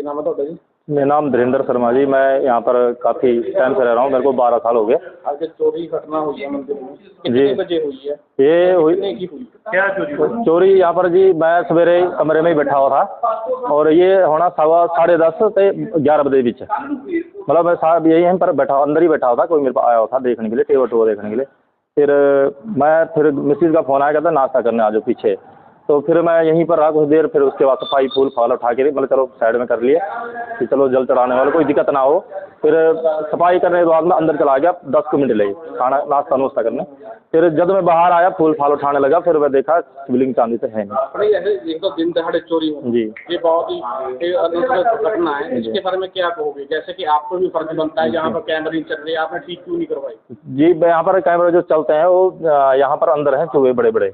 ਕੀ ਨਾਮ ਹੈ ਤੁਹਾਡਾ ਜੀ मेरा नाम धीरेन्द्र शर्मा जी मैं यहाँ पर काफ़ी टाइम से रह रहा हूँ मेरे को बारह साल हो गए ਅੱਜ ਚੋਰੀ ਘਟਨਾ ਹੋਈ ਹੈ ਮੰਦਿਰ में जी। कितने बजे हुई है ये हुई कितने की हुई क्या चोरी हुई चोरी यहाँ पर जी मैं सवेरे कमरे में ही बैठा हुआ था और ये होना सवा साढ़े दस से ग्यारह बजे बीच मतलब मैं साहब यही यहीं पर बैठा हुआ- अंदर ही बैठा हुआ था कोई मेरे पास आया हुआ था देखने के लिए टेबल टूबल देखने के लिए फिर मैं फिर मिसिज का फ़ोन आया कहता नाश्ता करने आ जाओ पीछे तो फिर मैं यहीं पर रहा कुछ देर फिर उसके बाद सफ़ाई फूल फाल उठा के मतलब चलो साइड में कर लिए कि चलो जल चढ़ाने वाले कोई दिक्कत ना हो। फिर सफ़ाई करने के बाद में अंदर चला गया दस को मिनट लगी खाना नाश्ता नुश्ता करने। फिर जब मैं बाहर आया फूल फाल उठाने लगा फिर मैं देखा शिवलिंग चांदी से है नहीं। तो दिन दहाड़े चोरी हो। जी। ये बहुत ही घटना है। इसके बारे में क्या कहोगे? जैसे कि आपको भी फ़र्ज़ बनता है जहाँ पर कैमरे नहीं चल रही आपने ठीक क्यों नहीं करवाई? जी यहाँ पर कैमरे जो चलते हैं वो यहाँ पर अंदर हैं चूहे बड़े बड़े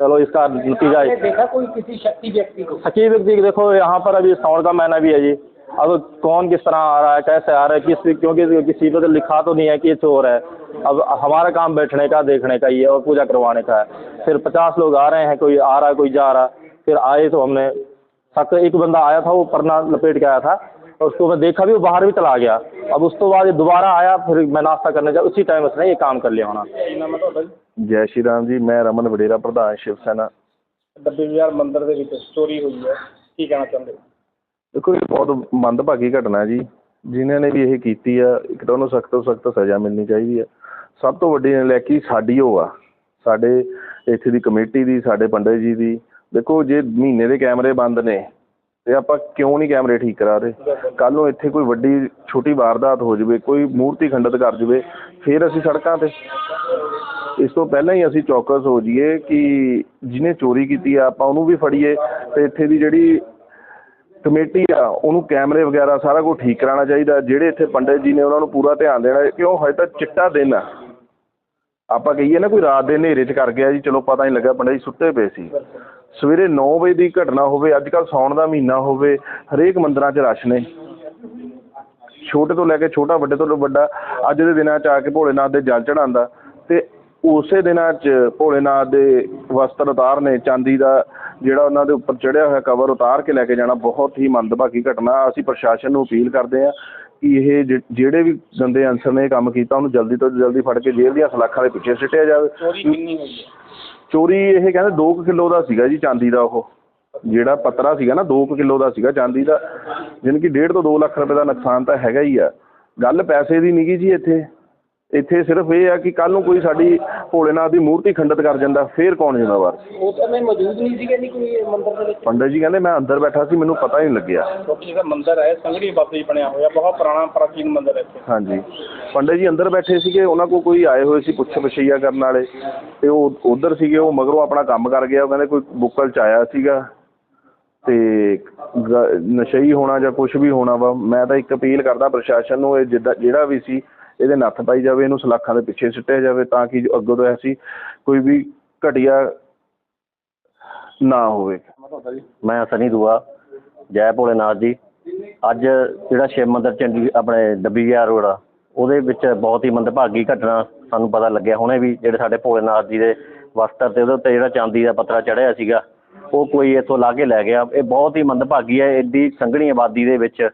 चलो इसका नतीजा देखा कोई किसी शक्ति व्यक्ति को? सकी व्यक्ति देखो यहाँ पर अभी साउंड का महीना भी है जी। अब कौन किस तरह आ रहा है कैसे आ रहा है किस क्योंकि किसी पे तो लिखा तो नहीं है कि ये चोर है। अब हमारा काम बैठने का देखने का ही है और पूजा करवाने का है। फिर पचास लोग आ रहे हैं कोई आ रहा है कोई जा रहा है। फिर आए तो हमने सक एक बंदा आया था वो परना लपेट के आया था। उसको मैं देखा भी वो बाहर भी चला गया अब उस तो बाद ये दोबारा आया फिर मैं नाश्ता करने जा उसी टाइम उसने ये काम कर लिया होना ਕੀ ਨਾਮ ਹੈ ਤੁਹਾਡਾ ਜੀ ਜੈ ਸ਼੍ਰੀ ਰਾਮ ਜੀ ਮੈਂ ਰਮਨ ਵਡੇਰਾ ਪ੍ਰਧਾਨ ਸ਼ਿਵ ਸੈਨਾ ਡੱਬੇ ਬਾਜ਼ਾਰ ਮੰਦਿਰ ਦੇ ਵਿੱਚ ਚੋਰੀ ਹੋਈ ਹੈ ਕੀ ਕਹਿਣਾ ਚਾਹੁੰਦੇ ਹੋ ਦੇਖੋ ਇਹ ਬਹੁਤ ਮੰਦਭਾਗੀ ਘਟਨਾ ਹੈ ਜੀ ਜਿਨ੍ਹਾਂ ਨੇ ਵੀ ਇਹ ਕੀਤੀ ਆ ਇੱਕ ਤਾਂ ਉਹਨੂੰ ਸਖਤ ਤੋਂ ਸਖਤ ਸਜ਼ਾ ਮਿਲਣੀ ਚਾਹੀਦੀ ਆ ਸਭ ਤੋਂ ਵੱਡੀ ਨਲਾਇਕੀ ਸਾਡੀ ਉਹ ਆ ਸਾਡੇ ਇੱਥੇ ਦੀ ਕਮੇਟੀ ਦੀ ਸਾਡੇ ਪੰਡਿਤ ਜੀ ਦੀ ਦੇਖੋ ਜੇ ਮਹੀਨੇ ਦੇ ਕੈਮਰੇ ਬੰਦ ਨੇ ਤੇ ਆਪਾਂ ਕਿਉਂ ਨਹੀਂ ਕੈਮਰੇ ਠੀਕ ਕਰਾ ਰਹੇ? ਕੱਲ ਨੂੰ ਇੱਥੇ ਕੋਈ ਵੱਡੀ ਛੋਟੀ ਵਾਰਦਾਤ ਹੋ ਜਾਵੇ, ਕੋਈ ਮੂਰਤੀ ਖੰਡਿਤ ਕਰ ਜਾਵੇ, ਫਿਰ ਅਸੀਂ ਸੜਕਾਂ ਤੇ। ਇਸ ਤੋਂ ਪਹਿਲਾਂ ਹੀ ਅਸੀਂ ਚੌਕਸ ਹੋ ਜਾਈਏ ਕਿ ਜਿਹਨੇ ਚੋਰੀ ਕੀਤੀ ਆ, ਆਪਾਂ ਉਹਨੂੰ ਵੀ ਫੜੀਏ ਤੇ ਇੱਥੇ ਦੀ ਜਿਹੜੀ ਕਮੇਟੀ ਆ, ਉਹਨੂੰ ਕੈਮਰੇ ਵਗੈਰਾ ਸਾਰਾ ਕੁਝ ਠੀਕ ਕਰਾਉਣਾ ਚਾਹੀਦਾ। ਜਿਹੜੇ ਇੱਥੇ ਪੰਡਿਤ ਜੀ ਨੇ ਉਹਨਾਂ ਨੂੰ ਪੂਰਾ ਧਿਆਨ ਦੇਣਾ, ਕਿਉਂ ਹਜੇ ਤਾਂ ਚਿੱਟਾ ਦਿਨ ਆ। ਆਪਾਂ ਕਹੀਏ ਨਾ ਕੋਈ ਰਾਤ ਦੇ ਹਨੇਰੇ 'ਚ ਕਰ ਗਿਆ ਜੀ, ਚਲੋ ਪਤਾ ਨਹੀਂ ਲੱਗਾ ਪੰਡਿਤ ਜੀ ਸੁੱਤੇ ਪਏ ਸੀ। ਸਵੇਰੇ 9 ਵਜੇ ਦੀ ਘਟਨਾ ਹੋਵੇ ਅੱਜ ਕੱਲ੍ਹ ਸਾਉਣ ਦਾ ਮਹੀਨਾ ਹੋਵੇ, ਹਰੇਕ ਮੰਦਰਾਂ 'ਚ ਰਸ਼ ਨੇ। ਛੋਟੇ ਤੋਂ ਲੈ ਕੇ ਛੋਟਾ, ਵੱਡੇ ਤੋਂ ਵੱਡਾ, ਅੱਜ ਦੇ ਦਿਨਾਂ 'ਚ ਆ ਕੇ ਭੋਲੇਨਾਥ ਦੇ ਜਲ ਚੜਾਉਂਦਾ ਤੇ ਉਸੇ ਦਿਨਾਂ 'ਚ ਭੋਲੇਨਾਥ ਦੇ ਵਸਤਰ ਉਤਾਰਨੇ ਚਾਂਦੀ ਦਾ ਜਿਹੜਾ ਉਹਨਾਂ ਦੇ ਉੱਪਰ ਚੜਿਆ ਹੋਇਆ ਕਵਰ ਉਤਾਰ ਕੇ ਲੈ ਕੇ ਜਾਣਾ, ਬਹੁਤ ਹੀ ਮੰਦਭਾਗੀ ਘਟਨਾ। ਅਸੀਂ ਪ੍ਰਸ਼ਾਸਨ ਨੂੰ ਅਪੀਲ ਕਰਦੇ ਹਾਂ ਕਿ ਇਹ ਜਿ- ਜਿਹੜੇ ਵੀ ਗੰਦੇ ਅਨਸਰ ਨੇ ਇਹ ਕੰਮ ਕੀਤਾ ਉਹਨੂੰ ਜਲਦੀ ਤੋਂ ਜਲਦੀ ਫੜ ਕੇ ਜੇਲ੍ਹ ਦੀਆਂ ਸਲਾਖਾਂ ਦੇ ਪਿੱਛੇ ਸਿੱਟਿਆ ਜਾਵੇ। ਚੋਰੀ ਕਿੰਨੀ ਹੋਈ ਹੈ? ਚੋਰੀ ਇਹ ਕਹਿੰਦੇ 2 ਕਿਲੋ ਦਾ ਸੀਗਾ ਜੀ ਚਾਂਦੀ ਦਾ ਉਹ। ਜਿਹੜਾ ਪਤਰਾ ਸੀਗਾ ਨਾ 2 ਕਿਲੋ ਦਾ ਸੀਗਾ ਚਾਂਦੀ ਦਾ। ਜਾਣੀ ਕਿ 1.5 ਤੋਂ 2 ਲੱਖ ਰੁਪਏ ਦਾ ਨੁਕਸਾਨ ਤਾਂ ਹੈਗਾ ਹੀ ਆ। ਗੱਲ ਪੈਸੇ ਦੀ ਨਹੀਂਗੀ ਜੀ ਇੱਥੇ। ਇੱਥੇ ਸਿਰਫ ਇਹ ਆ ਕਿ ਕੱਲ ਨੂੰ ਕੋਈ ਸਾਡੀ ਭੋਲੇਨਾਥ ਦੀ ਮੂਰਤੀ ਖੰਡਿਤ ਕਰ ਜਾਂਦਾ ਫੇਰ ਕੌਣ ਜ਼ਿੰਮੇਵਾਰ? ਉਸ ਸਮੇਂ ਮੌਜੂਦ ਨਹੀਂ ਸੀਗੇ ਨਹੀਂ ਕੋਈ ਮੰਦਿਰ ਦੇ ਵਿੱਚ। ਪੰਡਤ ਜੀ ਕਹਿੰਦੇ ਮੈਂ ਅੰਦਰ ਬੈਠਾ ਸੀ ਮੈਨੂੰ ਪਤਾ ਹੀ ਨਹੀਂ ਲੱਗਿਆ। ਕਿਉਂਕਿ ਜਿਹੜਾ ਮੰਦਿਰ ਹੈ ਸੰਗੜੀ ਬਾਬੇ ਜੀ ਬਣਿਆ ਹੋਇਆ ਬਹੁਤ ਪੁਰਾਣਾ ਪ੍ਰਾਚੀਨ ਮੰਦਿਰ ਹੈ ਇੱਥੇ। ਹਾਂਜੀ। ਪੰਡਤ ਜੀ ਅੰਦਰ ਬੈਠੇ ਸੀਗੇ ਉਹਨਾਂ ਕੋਲ ਕੋਈ ਆਏ ਹੋਏ ਸੀ ਪੁੱਛ ਪਛਈਆ ਕਰਨ ਵਾਲੇ ਤੇ ਉਹ ਉਧਰ ਸੀਗੇ ਉਹ ਮਗਰੋਂ ਆਪਣਾ ਕੰਮ ਕਰ ਗਿਆ ਉਹ ਕਹਿੰਦੇ ਕੋਈ ਬੁੱਕਲ ਚ ਆਇਆ ਸੀਗਾ ਤੇ ਨਸ਼ਈ ਹੋਣਾ ਜਾਂ ਕੁਝ ਵੀ ਹੋਣਾ ਵਾ ਮੈਂ ਤਾਂ ਇੱਕ ਅਪੀਲ ਕਰਦਾ ਪ੍ਰਸ਼ਾਸਨ ਨੂੰ ਇਹ ਜਿਹੜਾ ਵੀ ਸੀ ਇਹਦੇ ਨੱਥ ਪਾਈ ਜਾਵੇ, ਇਹਨੂੰ ਸਲਾਖਾਂ ਦੇ ਪਿੱਛੇ ਸਿੱਟਿਆ ਜਾਵੇ ਤਾਂ ਕਿ ਜੋ ਅੱਗੋਂ ਤੋਂ ਐਸੀ ਕੋਈ ਵੀ ਘਟੀਆ ਨਾ ਹੋਵੇ। ਮੈਂ ਸਨੀ ਦੂਆ, ਜੈ ਭੋਲੇਨਾਥ ਜੀ। ਅੱਜ ਜਿਹੜਾ ਸ਼ਿਵ ਮੰਦਿਰ ਚੰਡੀ ਆਪਣੇ ਡੱਬੀ ਗਿਆ ਰੋਡ ਆ ਉਹਦੇ ਵਿੱਚ ਬਹੁਤ ਹੀ ਮੰਦਭਾਗੀ ਘਟਨਾ ਸਾਨੂੰ ਪਤਾ ਲੱਗਿਆ। ਹੁਣੇ ਵੀ ਜਿਹੜੇ ਸਾਡੇ ਭੋਲੇਨਾਥ ਜੀ ਦੇ ਵਸਤਰ ਤੇ ਉਹਦੇ ਉੱਤੇ ਜਿਹੜਾ ਚਾਂਦੀ ਦਾ ਪੱਤਰਾ ਚੜਿਆ ਸੀਗਾ, ਉਹ ਕੋਈ ਇੱਥੋਂ ਲਾ ਕੇ ਲੈ ਗਿਆ। ਇਹ ਬਹੁਤ ਹੀ ਮੰਦਭਾਗੀ ਹੈ ਐਡੀ ਸੰਘਣੀ ਆਬਾਦੀ ਦੇ ਵਿੱਚ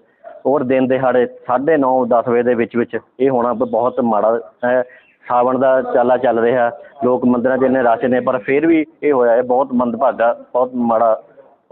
ਔਰ ਦਿਨ ਦਿਹਾੜੇ 9:30 10 ਵਜੇ ਦੇ ਵਿੱਚ ਵਿੱਚ ਇਹ ਹੋਣਾ ਬਹੁਤ ਮਾੜਾ ਹੈ। ਸਾਵਣ ਦਾ ਚਾਲਾ ਚੱਲ ਰਿਹਾ ਲੋਕ ਮੰਦਿਰਾਂ 'ਚ ਇੰਨੇ ਰਸ਼ ਨੇ ਪਰ ਫਿਰ ਵੀ ਇਹ ਹੋਇਆ ਇਹ ਬਹੁਤ ਮੰਦਭਾਗਾ ਬਹੁਤ ਮਾੜਾ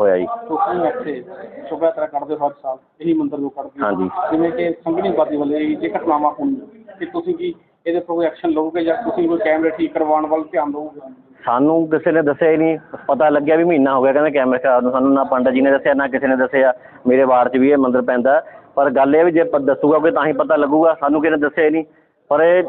ਹੋਇਆ ਜੀ। ਤੁਸੀਂ ਇੱਥੇ ਸ਼ੋਭਾ ਯਾਤਰਾ ਕੱਢਦੇ ਹੋ ਹਰ ਸਾਲ ਇਹੀ ਮੰਦਿਰ ਨੂੰ ਕੱਢਦੇ ਹੋ। ਹਾਂਜੀ। ਜਿਵੇਂ ਕਿ ਬਾਦੀ ਵੱਲੋਂ ਜੇ ਘਟਨਾਵਾਂ ਹੋਣੀਆਂ ਕਿ ਤੁਸੀਂ ਕੀ ਇਹਦੇ ਉੱਪਰ ਕੋਈ ਐਕਸ਼ਨ ਲਓਗੇ ਜਾਂ ਤੁਸੀਂ ਕੋਈ ਕੈਮਰੇ ਠੀਕ ਕਰਵਾਉਣ ਵੱਲ ਧਿਆਨ ਦਿਓਗੇ? ਸਾਨੂੰ ਕਿਸੇ ਨੇ ਦੱਸਿਆ ਹੀ ਨਹੀਂ। ਪਤਾ ਲੱਗਿਆ ਵੀ ਮਹੀਨਾ ਹੋ ਗਿਆ ਕਹਿੰਦੇ ਕੈਮਰੇ ਖਰਾਬ ਨੂੰ। ਸਾਨੂੰ ਨਾ ਪੰਡਤ ਜੀ ਨੇ ਦੱਸਿਆ, ਨਾ ਕਿਸੇ ਨੇ ਦੱਸਿਆ। ਮੇਰੇ ਵਾਰਡ 'ਚ ਵੀ ਇਹ ਮੰਦਿਰ ਪੈਂਦਾ। ਪਰ ਗੱਲ ਇਹ ਵੀ ਜੇ ਪ- ਦੱਸੂਗਾ ਕੋਈ ਤਾਂ ਹੀ ਪਤਾ ਲੱਗੂਗਾ। ਸਾਨੂੰ ਕਿਸੇ ਨੇ ਦੱਸਿਆ ਹੀ ਨਹੀਂ। ਪਰ ਇਹ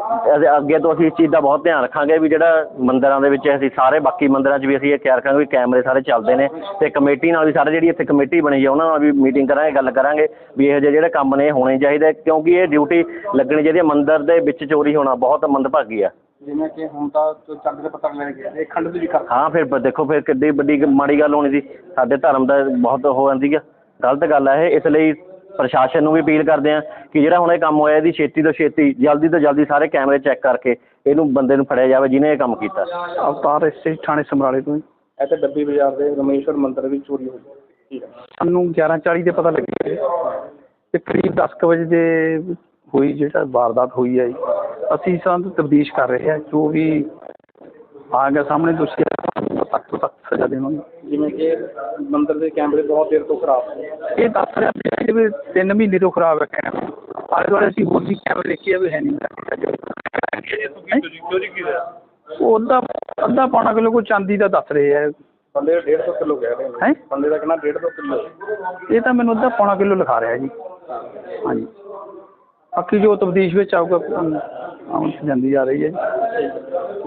ਅੱਗੇ ਤੋਂ ਅਸੀਂ ਇਸ ਚੀਜ਼ ਦਾ ਬਹੁਤ ਧਿਆਨ ਰੱਖਾਂਗੇ ਵੀ ਜਿਹੜਾ ਮੰਦਿਰਾਂ ਦੇ ਵਿੱਚ ਅਸੀਂ ਸਾਰੇ ਬਾਕੀ ਮੰਦਿਰਾਂ 'ਚ ਵੀ ਅਸੀਂ ਇਹ ਖਿਆਲ ਰੱਖਾਂਗੇ ਵੀ ਕੈਮਰੇ ਸਾਰੇ ਚੱਲਦੇ ਨੇ। ਤੇ ਕਮੇਟੀ ਨਾਲ ਵੀ ਸਾਰੇ ਜਿਹੜੀ ਇੱਥੇ ਕਮੇਟੀ ਬਣੀ ਹੈ ਉਹਨਾਂ ਨਾਲ ਵੀ ਮੀਟਿੰਗ ਕਰਾਂਗੇ, ਗੱਲ ਕਰਾਂਗੇ ਵੀ ਇਹੋ ਜਿਹੇ ਜਿਹੜੇ ਕੰਮ ਨੇ ਹੋਣੇ ਚਾਹੀਦੇ। ਕਿਉਂਕਿ ਇਹ ਡਿਊਟੀ ਲੱਗਣੀ ਚਾਹੀਦੀ ਹੈ ਮੰਦਿਰ ਦੇ ਵਿੱਚ ਚੋਰੀ ਹੋਣਾ ਬਹੁਤ ਮੰਦਭਾਗੀ ਆ। ਜਿਵੇਂ ਕਿ ਹੁਣ ਤਾਂ ਚੱਲ ਦੇ ਪਤਾ ਲੈ ਗਿਆ ਇਹ ਖੰਡ ਦੀ ਵੀ ਕਰ ਹਾਂ ਫਿਰ ਬ- ਦੇਖੋ ਫਿਰ ਕਿੱਡੀ ਵੱਡੀ ਮਾੜੀ ਗੱਲ ਹੋਣੀ ਸੀ। ਸਾਡੇ ਧਰਮ ਦਾ ਬਹੁਤ ਹੋ ਜਾਂਦੀ ਆ। ਗਲਤ ਗੱਲ ਆ ਇਹ। ਇਸ ਲਈ ਪ੍ਰਸ਼ਾਸਨ ਨੂੰ ਵੀ ਅਪੀਲ ਕਰਦੇ ਆ ਕਿ ਜਿਹੜਾ ਹੁਣ ਇਹ ਕੰਮ ਹੋਇਆ ਇਹਦੀ ਛੇਤੀ ਤੋਂ ਛੇਤੀ ਜਲਦੀ ਤੋਂ ਜਲਦੀ ਸਾਰੇ ਕੈਮਰੇ ਚੈੱਕ ਕਰਕੇ ਇਹਨੂੰ ਬੰਦੇ ਨੂੰ ਫੜਿਆ ਜਾਵੇ ਜਿਹਨੇ ਇਹ ਕੰਮ ਕੀਤਾ। ਅਵਤਾਰ ਇਸੇ ਥਾਣੇ ਸਮਰਾਲੇ ਤੋਂ ਜੀ। ਇੱਥੇ ਡੱਬੀ ਬਾਜ਼ਾਰ ਦੇ ਰਮੇਸ਼ਵਰ ਮੰਦਿਰ ਵਿੱਚ ਚੋਰੀ ਹੋਈ। ਠੀਕ ਹੈ ਸਾਨੂੰ 11:40 ਤੇ ਪਤਾ ਲੱਗਿਆ ਜੀ। ਤੇ ਕਰੀਬ 10 ਕੁ ਵਜੇ ਦੇ ਹੋਈ ਜਿਹੜਾ ਵਾਰਦਾਤ ਹੋਈ ਹੈ ਅਸੀਂ ਸੰਤ ਤਬਦੀਸ਼ ਕਰ ਰਹੇ ਹਾਂ ਜੋ ਵੀ ਆ ਗਿਆ ਸਾਹਮਣੇ ਦੋਸ਼ੀ ਸਖਤ ਤੋਂ ਸਖਤ ਸਜ਼ਾ ਦੇਵਾਂਗੇ। ਜਿਵੇਂ ਕਿ ਮੰਦਿਰ ਦੇ ਕੈਮਰੇ ਬਹੁਤ ਦੇਰ ਤੋਂ ਖਰਾਬ ਨੇ। ਇਹ ਦੱਸ ਰਿਹਾ ਸੀ ਵੀ 3 ਮਹੀਨੇ ਤੋਂ ਖਰਾਬ ਹੈ ਕੈਮਰਾ ਆਲੇ ਦੁਆਲੇ ਅਸੀਂ ਹੋਰ ਵੀ ਕੈਮਰੇ ਦੇਖੇ ਆ ਵੀ ਹੈ ਨਹੀਂ। ਉਹ ਅੱਧਾ ਅੱਧਾ ਪੌਣਾ ਕਿਲੋ ਕੋ ਚਾਂਦੀ ਦਾ ਦੱਸ ਰਹੇ ਆ। ਬੰਦੇ 150 ਕਿਲੋ ਕਹਿ ਰਹੇ ਹੈਂ? ਬੰਦੇ ਦਾ ਕਿੰਨਾ 150 ਕਿਲੋ। ਇਹ ਤਾਂ ਮੈਨੂੰ ਅੱਧਾ ਪੌਣਾ ਕਿਲੋ ਲਿਖਾ ਰਿਹਾ ਜੀ। ਹਾਂਜੀ। ਬਾਕੀ ਜੋ ਤਬਦੀਸ਼ ਵਿੱਚ ਆਊਗਾ ਜਾਂਦੀ ਜਾ ਰਹੀ ਹੈ ਜੀ।